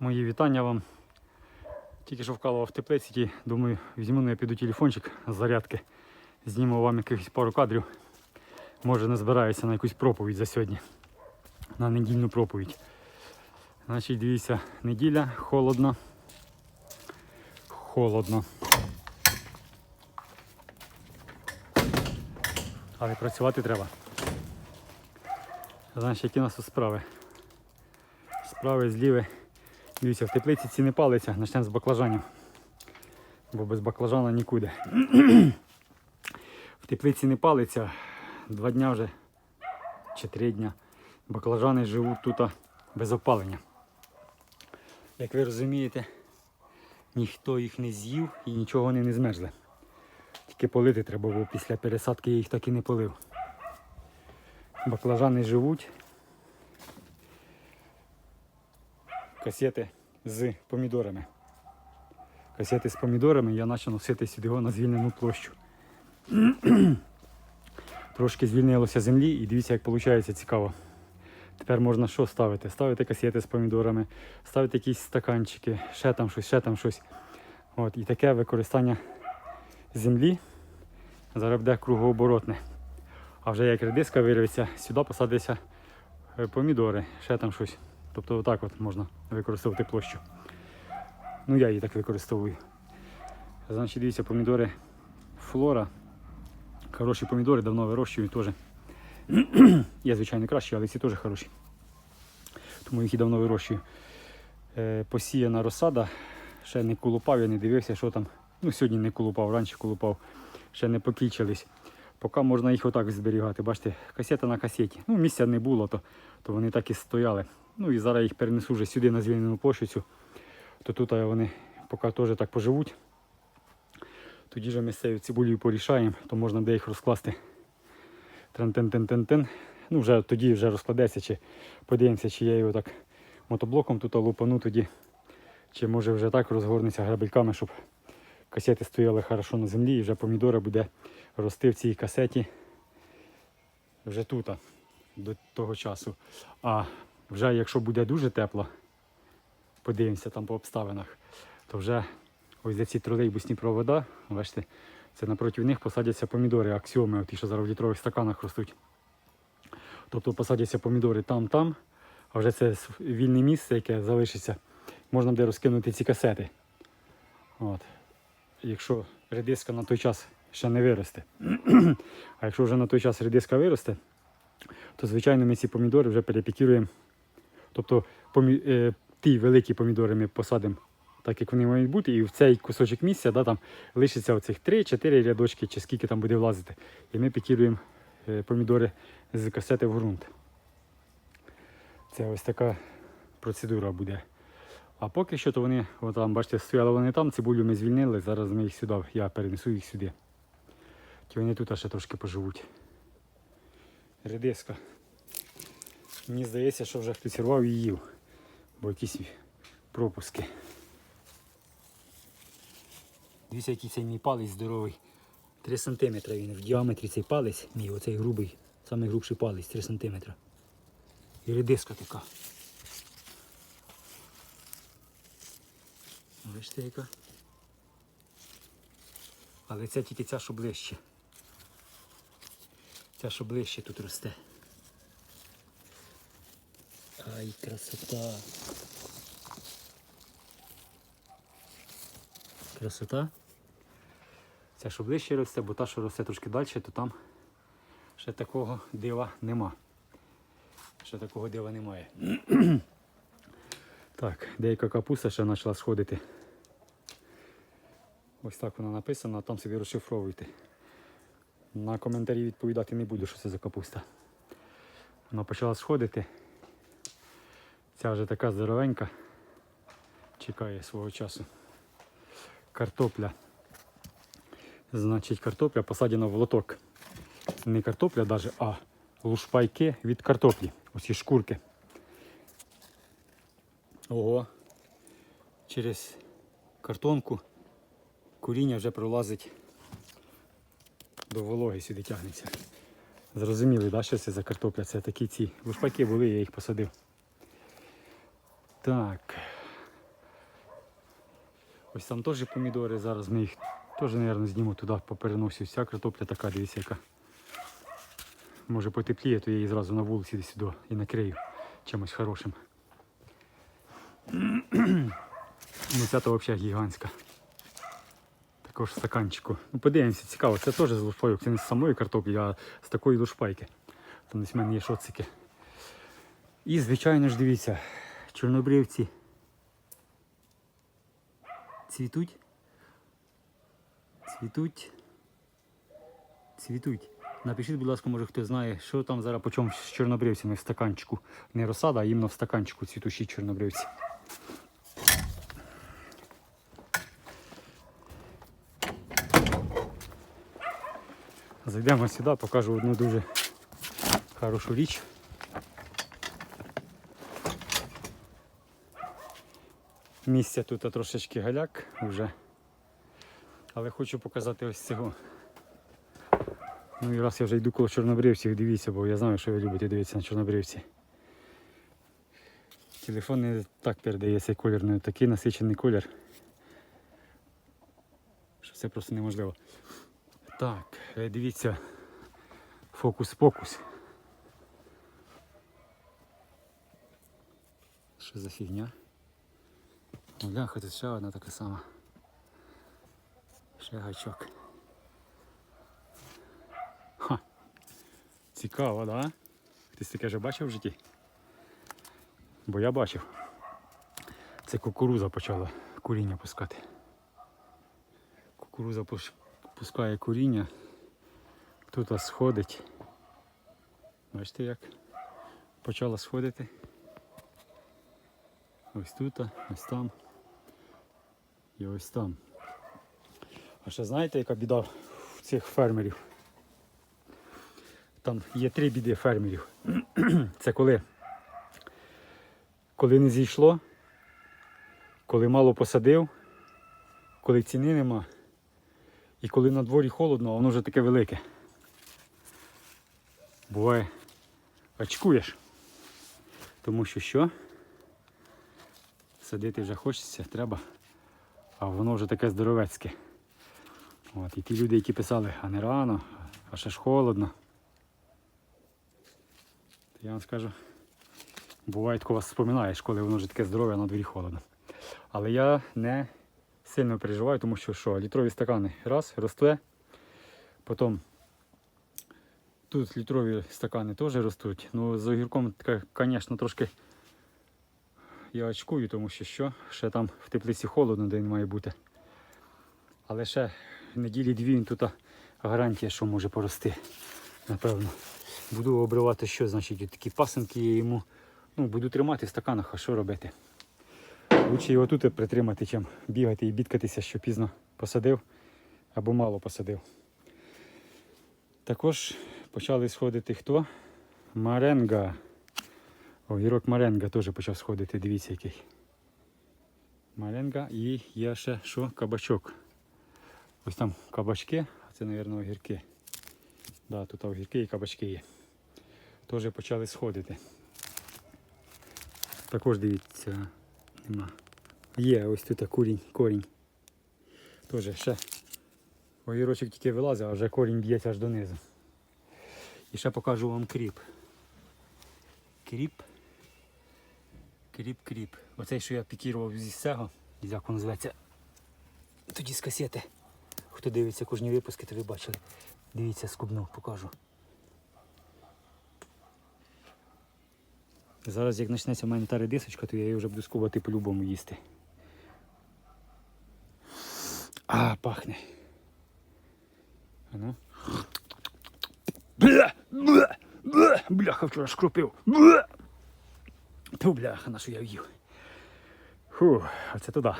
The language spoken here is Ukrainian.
Мої вітання вам. Тільки що вкалував в теплиці, думаю, візьму ну, я піду телефончик з зарядки. Зніму вам якихось пару кадрів. Може не збираюся на якусь проповідь за сьогодні. На недільну проповідь. Значить, дивіться, неділя, холодно. Холодно. Але працювати треба. Значить, які у нас тут справи? Справи зліви. Дивіться, в теплиці ці не палиться, почнемо з баклажанів. Бо без баклажана нікуди. в теплиці не палиться два дня вже чи три дня. Баклажани живуть тут без опалення. Як ви розумієте, ніхто їх не з'їв і нічого вони не змерзли. Тільки полити треба, бо після пересадки я їх так і не полив. Баклажани живуть. Касети з помідорами. Касети з помідорами я почав носити сюди на звільнену площу. Трошки звільнилося землі і дивіться, як виходить цікаво. Тепер можна що ставити? Ставити касети з помідорами, ставити якісь стаканчики, ще там щось, ще там щось. От, і таке використання землі зараз буде кругооборотне. А вже як редиска вирветься, сюди посадиться е, помідори, ще там щось. Тобто отак от можна використовувати площу. Ну я її так використовую. Значить, дивіться, помідори флора. Хороші помідори, давно вирощую теж. Є, звичайно, кращі, але ці теж хороші. Тому їх і давно вирощую. Е, посіяна розсада. Ще не колупав, я не дивився, що там. Ну, сьогодні не колупав, раніше колупав. Ще не покічились. Поки можна їх отак зберігати. Бачите, касета на касеті. Ну, місця не було, то, то вони так і стояли. Ну і зараз їх перенесу вже сюди на звільнену площу цю. То тут вони поки теж так поживуть. Тоді ж місцеві цибулю порішаємо, то можна буде їх розкласти. Трен-тен-тен-тен-тен. Ну, вже тоді вже розкладеться, чи подивимося, чи я його так мотоблоком тут лупану тоді. Чи може вже так розгорнеться грабельками, щоб касети стояли хорошо на землі і вже помідори буде рости в цій касеті вже тут, до того часу. А вже якщо буде дуже тепло, подивимося там по обставинах, то вже ось за ці тролейбусні провода, бачите, це напроти них посадяться помідори, аксіоми, ті, що зараз в літрових стаканах ростуть. Тобто посадяться помідори там-там, а вже це вільне місце, яке залишиться, можна буде розкинути ці касети. От. Якщо редиска на той час ще не виросте. а якщо вже на той час редиска виросте, то звичайно ми ці помідори вже перепікіруємо. Тобто помі... е, ті великі помідори ми посадимо так, як вони мають бути, і в цей кусочок місця да, там лишиться оцих 3-4 рядочки, чи скільки там буде влазити. І ми пікіруємо е, помідори з касети в ґрунт. Це ось така процедура буде. А поки що то вони, от там, бачите, стояли вони там, цибулю ми звільнили, зараз ми їх сюди, я перенесу їх сюди. Ті вони тут ще трошки поживуть. Редиска. Мені здається, що вже хтось рвав і їв, бо якісь пропуски. Дивіться, який цей мій палець здоровий. 3 см він в діаметрі цей палець, мій оцей грубий, самий грубший палець 3 см. І редиска така. Бачите яка? Але це тільки ця, що ближче. Ця, що ближче тут росте. Ай, красота. Красота. Ця, що ближче росте, бо та, що росте трошки далі, то там ще такого дива нема. Ще такого дива немає. так, деяка капуста ще почала сходити. Ось так вона написана, а там собі розшифровуйте. На коментарі відповідати не буду, що це за капуста. Вона почала сходити. Ця вже така здоровенька. Чекає свого часу. Картопля. Значить, картопля посадена в лоток. Не картопля навіть, а лушпайки від картоплі. Ось ці шкурки. Ого. Через картонку коріння вже пролазить до вологи сюди тягнеться. Зрозуміли, да, що це за картопля? Це такі ці лушпайки були, я їх посадив. Так. Ось там теж помідори. Зараз ми їх теж, мабуть, зніму туди, попереносю. Вся картопля така, дивіться, яка. Може потепліє, то я її зразу на вулиці десь сюди і накрию чимось хорошим. Ну ця то взагалі гігантська. Також стаканчику. Ну, подивимося, цікаво, це теж з лушпайок. Це не з самої картоплі, а з такої лушпайки. Там десь в мене є шоцики. І, звичайно ж, дивіться, чорнобривці цвітуть. Цвітуть. Цвітуть. Напишіть, будь ласка, може хто знає, що там зараз по чому з чорнобривцями в стаканчику. Не розсада, а іменно в стаканчику цвітущі чорнобривці. Зайдемо сюди, покажу одну дуже хорошу річ. Місця тут трошечки галяк вже. Але хочу показати ось цього. Ну і раз я вже йду коло чорнобривців, дивіться, бо я знаю, що ви любите дивитися на чорнобривці. Телефон не так передає цей колір, не такий насичений колір. Що це просто неможливо. Так, е, дивіться. Фокус-покус. Що за фігня? Бляха, тут ще одна така сама. Ще гачок. Ха. Цікаво, да? Хтось таке вже бачив в житті? Бо я бачив. Це кукуруза почала куріння пускати. Кукуруза пускає куріння. Тут сходить. Бачите як? Почала сходити. Ось тут, ось там. І ось там. А ще знаєте, яка біда в цих фермерів? Там є три біди фермерів. Це коли, коли не зійшло, коли мало посадив, коли ціни нема, і коли на дворі холодно, а воно вже таке велике. Буває, очкуєш. Тому що що? Садити вже хочеться, треба, а воно вже таке здоровецьке. От, і ті люди, які писали, а не рано, а ще ж холодно. Я вам скажу, буває, коли вас споминаєш, коли воно вже таке здорове, а на дворі холодно. Але я не сильно переживаю, тому що що, літрові стакани раз, росте, потім тут літрові стакани теж ростуть. Ну, з огірком, звісно, трошки я очкую, тому що що, ще там в теплиці холодно, де він має бути. Але ще неділі дві він тут гарантія, що може порости. Напевно. Буду обривати що, значить, такі пасенки я йому. Ну, буду тримати в стаканах, а що робити? Лучше його тут притримати, чим бігати і бідкатися, що пізно посадив або мало посадив. Також почали сходити хто? Маренга. Огірок Маренга теж почав сходити, дивіться який. Маренга і є ще що? Кабачок. Ось там кабачки, а це, мабуть, огірки. Да, тут огірки і кабачки є. Теж почали сходити. Також дивіться, нема. Є ось тут курінь, корінь. Теж ще огірочок тільки вилазить, а вже корінь б'ється аж донизу. І ще покажу вам кріп. Кріп. Кріп, кріп. Оцей, що я пікірував зі цього, як воно називається. Тоді з касети. Хто дивиться кожні випуски, то ви бачили. Дивіться, скубну, покажу. Зараз як почнеться в мене та редисочка, то я її вже буду скубати по-любому їсти. А, пахне. А ну. Бля! Бля! Бля! Бляха вчора шкрупив. Бля! Ту бляха, нашу я в'їв. Фу, оце туди.